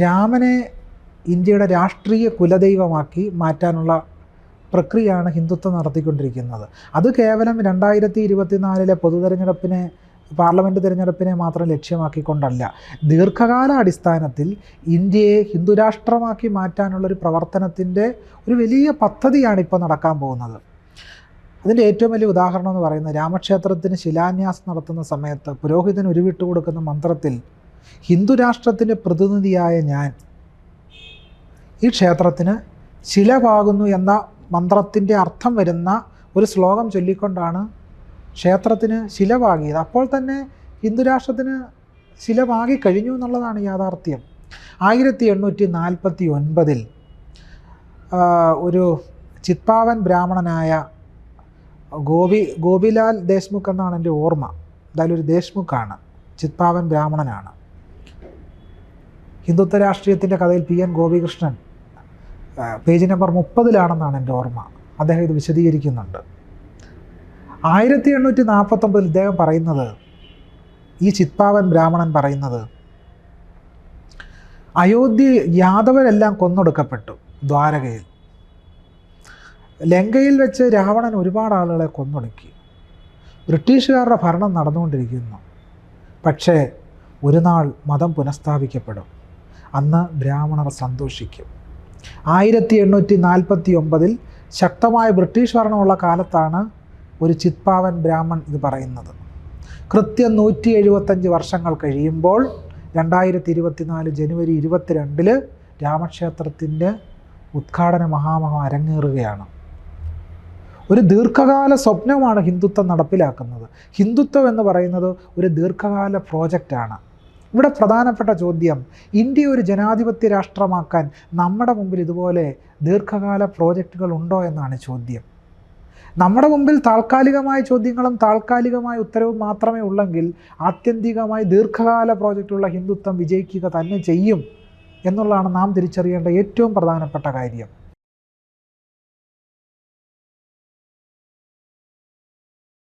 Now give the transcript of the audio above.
രാമനെ ഇന്ത്യയുടെ രാഷ്ട്രീയ കുലദൈവമാക്കി മാറ്റാനുള്ള പ്രക്രിയയാണ് ഹിന്ദുത്വം നടത്തിക്കൊണ്ടിരിക്കുന്നത്. അത് കേവലം രണ്ടായിരത്തി ഇരുപത്തിനാലിലെ പൊതു തെരഞ്ഞെടുപ്പിനെ പാർലമെന്റ് തിരഞ്ഞെടുപ്പിനെ മാത്രം ലക്ഷ്യമാക്കിക്കൊണ്ടല്ല. ദീർഘകാല അടിസ്ഥാനത്തിൽ ഇന്ത്യയെ ഹിന്ദുരാഷ്ട്രമാക്കി മാറ്റാനുള്ളൊരു പ്രവർത്തനത്തിന്റെ ഒരു വലിയ പദ്ധതിയാണ് ഇപ്പോൾ നടക്കാൻ പോകുന്നത്. അതിന്റെ ഏറ്റവും വലിയ ഉദാഹരണം എന്ന് പറയുന്നത് രാമക്ഷേത്രത്തിന് ശിലാന്യാസം നടത്തുന്ന സമയത്ത് പുരോഹിതൻ ഉരുവിട്ട് കൊടുക്കുന്ന മന്ത്രത്തിൽ ഹിന്ദു രാഷ്ട്രത്തിന്റെ പ്രതിനിധിയായ ഞാൻ ഈ ക്ഷേത്രത്തിന് ശില പാകുന്നു എന്ന മന്ത്രത്തിന്റെ അർത്ഥം വരുന്ന ഒരു ശ്ലോകം ചൊല്ലിക്കൊണ്ടാണ് ക്ഷേത്രത്തിന് ശില പാകിയത് അപ്പോൾ തന്നെ ഹിന്ദു രാഷ്ട്രത്തിന് കഴിഞ്ഞു എന്നുള്ളതാണ് യാഥാർത്ഥ്യം. ആയിരത്തി എണ്ണൂറ്റി നാൽപ്പത്തി ഒൻപതിൽ ഒരു ചിത്പാവൻ ബ്രാഹ്മണനായ ഗോപി ഗോപിലാൽ ദേശ്മുഖ് എന്നാണ് എന്റെ ഓർമ്മ. എന്തായാലും ഒരു ദേശ്മുഖാണ് ചിത്പാവൻ ബ്രാഹ്മണനാണ്. ഹിന്ദുത്വ രാഷ്ട്രീയത്തിന്റെ കഥയിൽ P N Gopikrishnan page number മുപ്പതിലാണെന്നാണ് എന്റെ ഓർമ്മ. അദ്ദേഹം ഇത് വിശദീകരിക്കുന്നുണ്ട്. ആയിരത്തി എണ്ണൂറ്റി നാൽപ്പത്തൊമ്പതിൽ ഇദ്ദേഹം പറയുന്നത് ഈ ചിത്പാവൻ ബ്രാഹ്മണൻ പറയുന്നത് അയോധ്യ യാദവരെല്ലാം കൊന്നൊടുക്കപ്പെട്ടു ദ്വാരകയിൽ. ലങ്കയിൽ വെച്ച് രാവണൻ ഒരുപാട് ആളുകളെ കൊന്നൊടുക്കി. ബ്രിട്ടീഷുകാരുടെ ഭരണം നടന്നുകൊണ്ടിരിക്കുന്നു. പക്ഷേ ഒരു നാൾ മതം പുനഃസ്ഥാപിക്കപ്പെടും. അന്ന് ബ്രാഹ്മണർ സന്തോഷിക്കും. ആയിരത്തി എണ്ണൂറ്റി നാൽപ്പത്തി ഒമ്പതിൽ ശക്തമായ ബ്രിട്ടീഷ് ഭരണമുള്ള കാലത്താണ് ഒരു ചിത്പാവൻ ബ്രാഹ്മൺ ഇത് പറയുന്നത്. കൃത്യം നൂറ്റി എഴുപത്തഞ്ച് വർഷങ്ങൾ കഴിയുമ്പോൾ രണ്ടായിരത്തി ഇരുപത്തിനാല് ജനുവരി ഇരുപത്തിരണ്ടിൽ രാമക്ഷേത്രത്തിന്റെ ഉദ്ഘാടന മഹാമഹം അരങ്ങേറുകയാണ്. ഒരു ദീർഘകാല സ്വപ്നമാണ് ഹിന്ദുത്വം നടപ്പിലാക്കുന്നത്. ഹിന്ദുത്വം എന്ന് പറയുന്നത് ഒരു ദീർഘകാല പ്രോജക്റ്റാണ്. ഇവിടെ പ്രധാനപ്പെട്ട ചോദ്യം ഇന്ത്യ ഒരു ജനാധിപത്യ രാഷ്ട്രമാക്കാൻ നമ്മുടെ മുമ്പിൽ ഇതുപോലെ ദീർഘകാല പ്രോജക്റ്റുകൾ ഉണ്ടോ എന്നാണ് ചോദ്യം. നമ്മുടെ മുമ്പിൽ താൽക്കാലികമായ ചോദ്യങ്ങളും താൽക്കാലികമായ ഉത്തരവും മാത്രമേ ഉള്ളെങ്കിൽ ആത്യന്തികമായി ദീർഘകാല പ്രോജക്റ്റുള്ള ഹിന്ദുത്വം വിജയിക്കുക തന്നെ ചെയ്യും എന്നുള്ളതാണ് നാം തിരിച്ചറിയേണ്ട ഏറ്റവും പ്രധാനപ്പെട്ട കാര്യം.